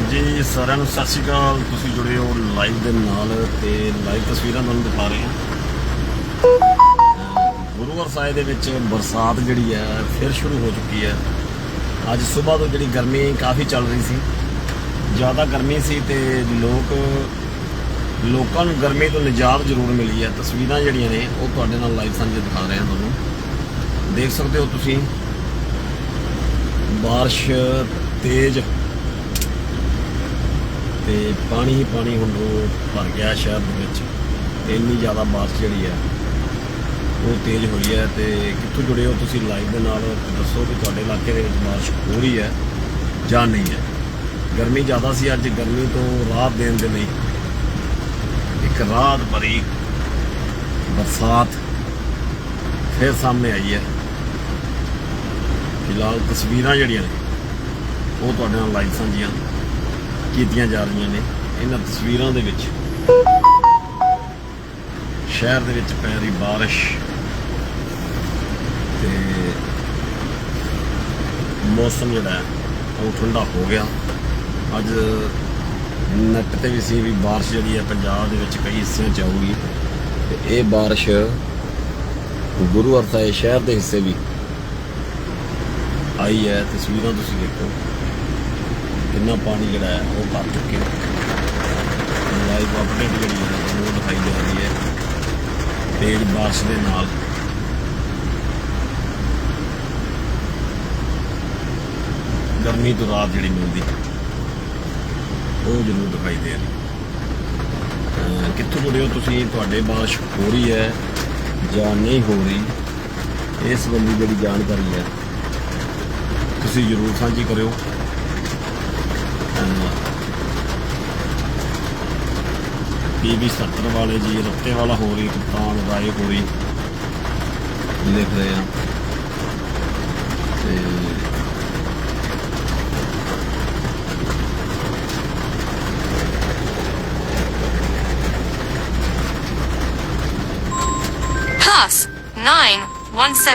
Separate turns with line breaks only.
ਜੀ, ਸਾਰਿਆਂ ਨੂੰ ਸਤਿ ਸ਼੍ਰੀ ਅਕਾਲ। ਤੁਸੀਂ ਜੁੜੇ ਹੋ ਲਾਈਵ ਦੇ ਨਾਲ ਤੇ ਲਾਈਵ ਤਸਵੀਰਾਂ ਤੁਹਾਨੂੰ ਦਿਖਾ ਰਹੇ ਹਾਂ। ਗੁਰੂਵਰ ਸਾਹਿਬ ਦੇ ਵਿੱਚ ਬਰਸਾਤ ਜਿਹੜੀ ਹੈ, ਫਿਰ ਸ਼ੁਰੂ ਹੋ ਚੁੱਕੀ ਹੈ। ਅੱਜ ਸਵੇਰ ਤੋਂ ਜਿਹੜੀ ਗਰਮੀ ਕਾਫੀ ਚੱਲ ਰਹੀ ਸੀ। ਜ਼ਿਆਦਾ ਗਰਮੀ ਸੀ ਤੇ ਲੋਕ, ਲੋਕਾਂ ਨੂੰ ਗਰਮੀ ਤੋਂ ਨਿਜਾਤ ਜ਼ਰੂਰ ਮਿਲੀ ਹੈ। ਤਸਵੀਰਾਂ ਜਿਹੜੀਆਂ ਨੇ, ਉਹ ਤੁਹਾਡੇ ਨਾਲ ਲਾਈਵ ਸਾਂਝੇ ਦਿਖਾ ਰਹੇ ਹਾਂ ਤੁਹਾਨੂੰ। ਦੇਖ ਸਕਦੇ ਹੋ ਤੁਸੀਂ, ਬਾਰਿਸ਼ ਤੇਜ਼ ਤੇ ਪਾਣੀ ਹੀ ਪਾਣੀ ਹੁਣ ਉਹ ਭਰ ਗਿਆ ਸ਼ਹਿਰ ਦੇ ਵਿੱਚ। ਤੇ ਇੰਨੀ ਜ਼ਿਆਦਾ ਬਾਰਿਸ਼ ਜਿਹੜੀ ਹੈ, ਉਹ ਤੇਜ਼ ਹੋਈ ਹੈ ਤੇ ਕਿੱਥੋਂ ਜੁੜੇ ਹੋ ਤੁਸੀਂ ਲਾਈਵ ਦੇ ਨਾਲ? ਦੱਸੋ ਕਿ ਤੁਹਾਡੇ ਇਲਾਕੇ ਦੇ ਵਿੱਚ ਬਾਰਿਸ਼ ਹੋ ਰਹੀ ਹੈ ਜਾਂ ਨਹੀਂ ਹੈ? ਗਰਮੀ ਜ਼ਿਆਦਾ ਸੀ ਅੱਜ, ਗਰਮੀ ਤੋਂ ਰਾਤ ਦੇਣ ਦੇ ਲਈ ਇੱਕ ਰਾਤ ਭਰੀ ਬਰਸਾਤ ਫਿਰ ਸਾਹਮਣੇ ਆਈ ਹੈ। ਫਿਲਹਾਲ ਤਸਵੀਰਾਂ ਜਿਹੜੀਆਂ ਨੇ, ਉਹ ਤੁਹਾਡੇ ਨਾਲ ਲਾਈਵ ਸਾਂਝੀਆਂ। ਕੀਤੀਆਂ ਜਾ ਰਹੀਆਂ ਨੇ ਇਹਨਾਂ ਤਸਵੀਰਾਂ ਦੇ ਵਿੱਚ ਸ਼ਹਿਰ ਦੇ ਵਿੱਚ ਪੈ ਰਹੀ بارش ਤੇ ਮੌਸਮ ਜਿਹੜਾ ਹੈ ਉਹ ਠੰਡਾ ਹੋ ਗਿਆ ਅੱਜ ਨੈਟ ਤੇ ਵੀ ਸੀ ਵੀ بارش ਜਿਹੜੀ ਹੈ ਪੰਜਾਬ ਦੇ ਵਿੱਚ ਕਈ ਹਿੱਸਿਆਂ 'ਚ ਆਊਗੀ ਤੇ ਇਹ بارش ਗੁਰੂ ਅਰਸਾਏ ਸ਼ਹਿਰ ਦੇ ਹਿੱਸੇ ਵੀ ਆਈ ਹੈ ਤਸਵੀਰਾਂ ਤੁਸੀਂ ਦੇਖੋ ਕਿੰਨਾ ਪਾਣੀ ਜਿਹੜਾ ਹੈ ਉਹ ਭਰ ਚੁੱਕਿਆ ਲਾਈਵ ਅਪਡੇਟ ਜਿਹੜੀ ਹੈ ਉਹ ਦਿਖਾਈ ਜਾ ਰਹੀ ਹੈ। ਤੇਜ਼ ਬਾਰਿਸ਼ ਦੇ ਨਾਲ। ਗਰਮੀ ਤੋਂ ਰਾਤ ਜਿਹੜੀ ਮਿਲਦੀ, ਉਹ ਜ਼ਰੂਰ ਦਿਖਾਈ ਦੇ ਰਹੀ। ਕਿੱਥੋਂ ਜੁੜੇ ਹੋ ਤੁਸੀਂ? ਤੁਹਾਡੇ ਬਾਰਿਸ਼ ਹੋ ਰਹੀ ਹੈ ਜਾਂ ਨਹੀਂ ਹੋ ਰਹੀ? ਇਸ ਸੰਬੰਧੀ ਜਿਹੜੀ ਜਾਣਕਾਰੀ ਹੈ, ਤੁਸੀਂ ਜ਼ਰੂਰ ਸਾਂਝੀ ਕਰਿਓ। ਪੀਬੀ 70 ਵਾਲੇ ਜੀ ਰੱਤੇ ਵਾਲਾ ਹੋ ਰਹੀ ਕਪਤਾਨ ਰਾਏ ਹੋ ਰਹੀ। ਲਿਖ ਰਹੇ ਆ। ਤੇ
plus nine. One seven.